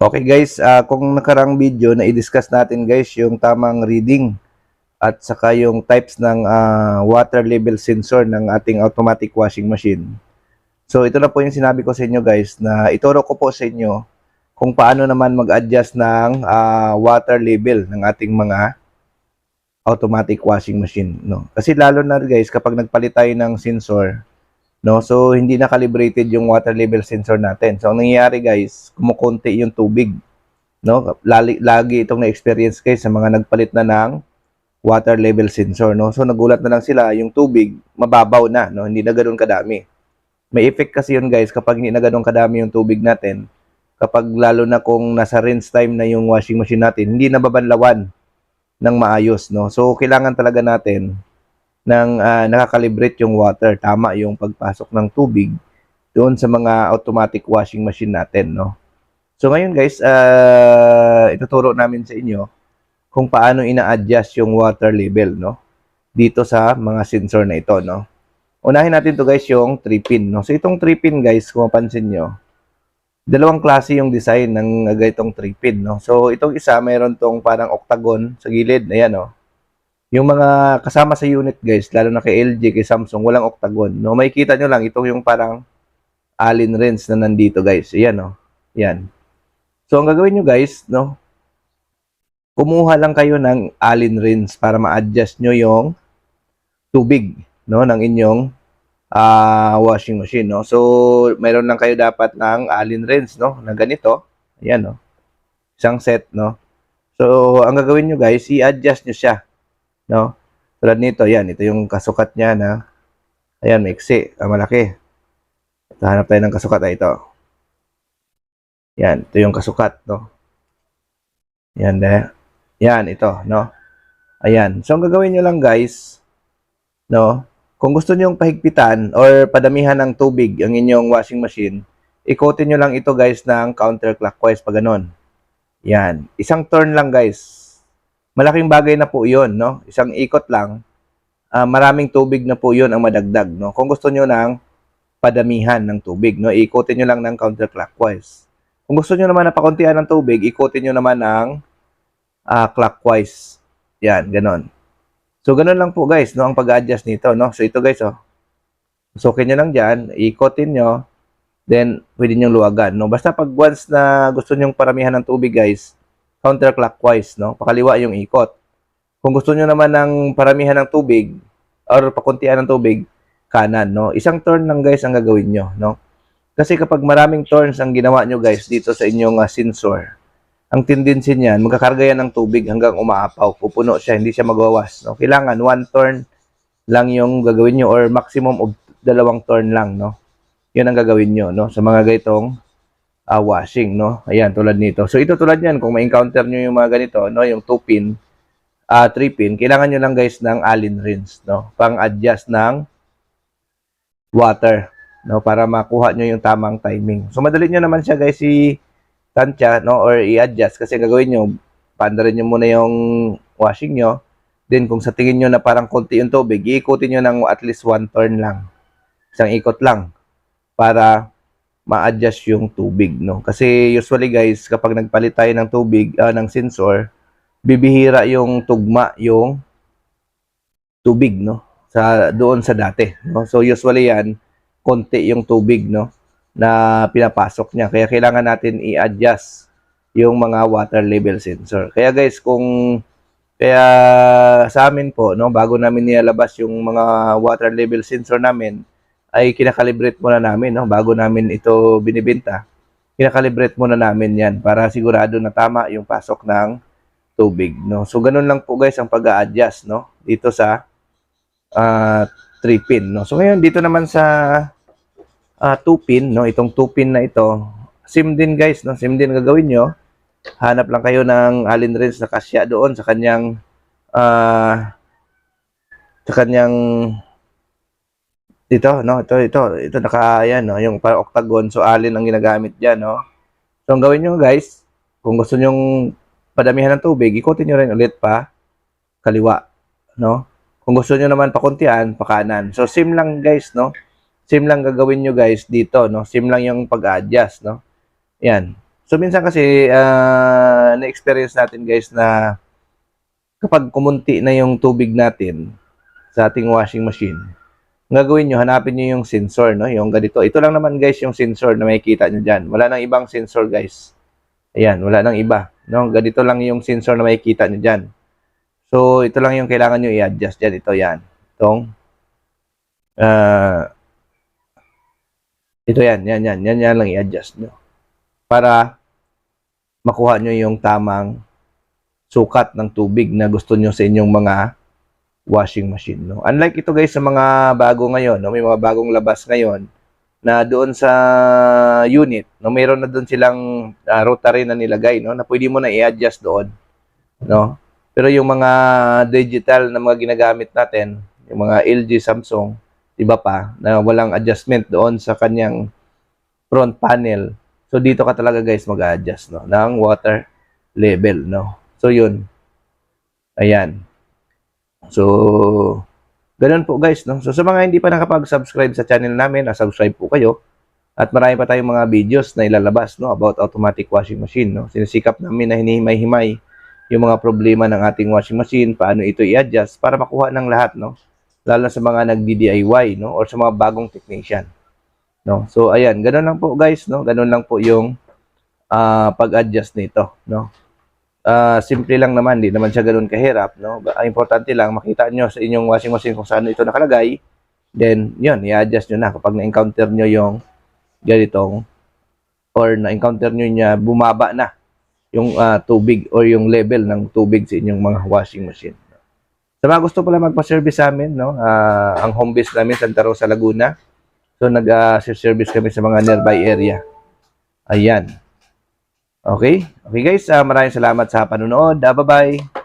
Okay guys, ah, kung nakarang video na i-discuss natin guys yung tamang reading at saka yung types ng ah, water level sensor ng ating automatic washing machine. So ito na po yung sinabi ko sa inyo guys na ituro ko po sa inyo kung paano naman mag-adjust ng ah, water level ng ating mga automatic washing machine, no. Kasi lalo na guys kapag nagpalit tayo ng sensor, no? So hindi na calibrated yung water level sensor natin. So ang nangyayari guys, kumukunti yung tubig, no? Lagi, lagi itong na-experience guys sa mga nagpalit na ng water level sensor, no? So nagulat na lang sila, yung tubig mababaw na, no? Hindi na ganoon kadami. May effect kasi yun guys kapag hindi na ganoon kadami yung tubig natin. Kapag lalo na kung nasa rinse time na yung washing machine natin, hindi na babanlawan ng maayos, no? So kailangan talaga natin ng ah, nakakalibrate yung water, tama yung pagpasok ng tubig doon sa mga automatic washing machine natin, no? So ngayon guys, ah, ituturo namin sa inyo kung paano ina-adjust yung water level, no? Dito sa mga sensor na ito, no? Unahin natin to guys yung 3-pin, no? So itong 3-pin guys, kung mapansin nyo, dalawang klase yung design ng ganitong 3-pin, no? So itong isa, mayroon tong parang octagon sa gilid, ayan, no? Yung mga kasama sa unit guys, lalo na kay LG, kay Samsung, walang octagon. No, makikita nyo lang, itong yung parang Allen wrench na nandito guys. Ayan no. Yan. So, ang gagawin nyo guys, no, kumuha lang kayo ng Allen wrench para ma-adjust nyo yung tubig, no, ng inyong ah, washing machine, no. So, mayroon lang kayo dapat ng Allen wrench, no, na ganito. Ayan, no. Isang set, no. So, ang gagawin nyo guys, i-adjust nyo siya no? Tulad nito, yan, ito yung kasukat niya na, ayan, maiksi, ah, malaki. Ito, hanap tayo ng kasukat, ah, ito. Yan, ito yung kasukat, no? Yan, de. Yan, ito, no? Ayan. So, ang gagawin nyo lang, guys, no? Kung gusto nyo pahigpitan or padamihan ng tubig ang inyong washing machine, ikotin nyo lang ito, guys, ng counterclockwise, pa ganun. Yan. Isang turn lang, guys malaking bagay na po 'yon, no? Isang ikot lang, ah, maraming tubig na po 'yon ang madagdag, no? Kung gusto niyo ng padamihan ng tubig, no? Ikotin niyo lang ng counterclockwise. Kung gusto niyo naman na pakuntian ng tubig, ikotin niyo naman ng ah, clockwise. Yan, ganon. So, ganon lang po guys, no? Ang pag-adjust nito, no? So, ito guys, oh. Sukin niyo lang diyan, ikotin niyo, then pwede niyo luwagan, no? Basta pag once na gusto niyo paramihan ng tubig, guys, counterclockwise, no? Pakaliwa yung ikot. Kung gusto nyo naman ng paramihan ng tubig or pakuntian ng tubig, kanan, no? Isang turn lang guys ang gagawin nyo, no? Kasi kapag maraming turns ang ginawa nyo guys dito sa inyong uh, sensor, ang tendency niyan, magkakarga yan ng tubig hanggang umaapaw, pupuno siya, hindi siya magwawas, no? Kailangan one turn lang yung gagawin nyo or maximum of dalawang turn lang, no? Yun ang gagawin nyo, no? Sa mga gaitong uh, washing, no? Ayan, tulad nito. So, ito tulad yan, kung ma-encounter nyo yung mga ganito, no? Yung 2-pin, uh, 3-pin, kailangan nyo lang guys ng Allen wrench, no? Pang-adjust ng water, no? Para makuha nyo yung tamang timing. So, madali nyo naman siya guys i-tansya, no? Or i-adjust kasi gagawin nyo, paandarin nyo muna yung washing nyo. Then, kung sa tingin nyo na parang konti yung tubig, iikutin nyo ng at least one turn lang. Isang ikot lang para ma-adjust yung tubig, no? Kasi usually guys, kapag nagpalit tayo ng tubig, ah, ng sensor, bibihira yung tugma yung tubig, no? Sa doon sa dati, no? So usually yan, konti yung tubig, no? Na pinapasok niya. Kaya kailangan natin i-adjust yung mga water level sensor. Kaya guys, kung kaya sa amin po, no, bago namin nilalabas yung mga water level sensor namin, ay kinakalibrate muna namin, no? Bago namin ito binibenta, kinakalibrate muna namin yan para sigurado na tama yung pasok ng tubig, no? So, ganun lang po guys ang pag-a-adjust, no? Dito sa uh, 3-pin, no? So, ngayon, dito naman sa uh, 2-pin, no? Itong 2-pin na ito, sim din guys, no? Sim din gagawin nyo. Hanap lang kayo ng Allen wrench na kasya doon sa kanyang uh, sa kanyang dito, no? Ito, ito, ito naka, ayan, no? Yung parang octagon. So, alin ang ginagamit dyan, no? So, ang gawin nyo, guys, kung gusto nyo padamihan ng tubig, ikutin nyo rin ulit pa kaliwa, no? Kung gusto nyo naman pakuntian, pa kanan. So, sim lang, guys, no? Sim lang gagawin nyo, guys, dito, no? Sim lang yung pag-adjust, no? Yan. So minsan kasi ah, na-experience natin guys na kapag kumunti na yung tubig natin sa ating washing machine, gagawin nyo, hanapin nyo yung sensor, no? Yung ganito. Ito lang naman guys yung sensor na makikita nyo dyan. Wala nang ibang sensor guys. Ayan, wala nang iba. No? Ganito lang yung sensor na makikita nyo dyan. So, ito lang yung kailangan nyo i-adjust dyan. Ito, yan. Itong, ah, ito yan, yan, yan, yan, yan lang i-adjust nyo. Para makuha nyo yung tamang sukat ng tubig na gusto nyo sa inyong mga washing machine. No? Unlike ito guys sa mga bago ngayon, no? may mga bagong labas ngayon na doon sa unit, no? mayroon na doon silang ah, rotary na nilagay no? na pwede mo na i-adjust doon. No? Pero yung mga digital na mga ginagamit natin, yung mga LG, Samsung, iba pa, na walang adjustment doon sa kanyang front panel. So dito ka talaga guys mag-adjust no ng water level no. So yun. Ayan. So ganun po guys no. So sa mga hindi pa nakapag-subscribe sa channel namin, ah, subscribe po kayo. At marami pa tayong mga videos na ilalabas no about automatic washing machine no. Sinisikap namin na hinihimay-himay yung mga problema ng ating washing machine, paano ito i-adjust para makuha ng lahat no. Lalo sa mga nagdi-DIY no or sa mga bagong technician. No? So ayan, ganun lang po guys, no? Ganun lang po yung ah, pag-adjust nito, no? Ah, simple lang naman, hindi naman siya ganun kahirap, no? Ang importante lang makita nyo sa inyong washing machine kung saan ito nakalagay. Then, yun, i-adjust nyo na kapag na-encounter nyo yung ganitong or na-encounter nyo niya bumaba na yung ah, tubig or yung level ng tubig sa inyong mga washing machine. Sa mga gusto pala magpa-service sa amin, no? Ah, ang home base namin Santa Rosa, Laguna. So, nag-service kami sa mga nearby area. Ayan. Okay? Okay guys, ah, maraming salamat sa panonood. Ah, bye-bye.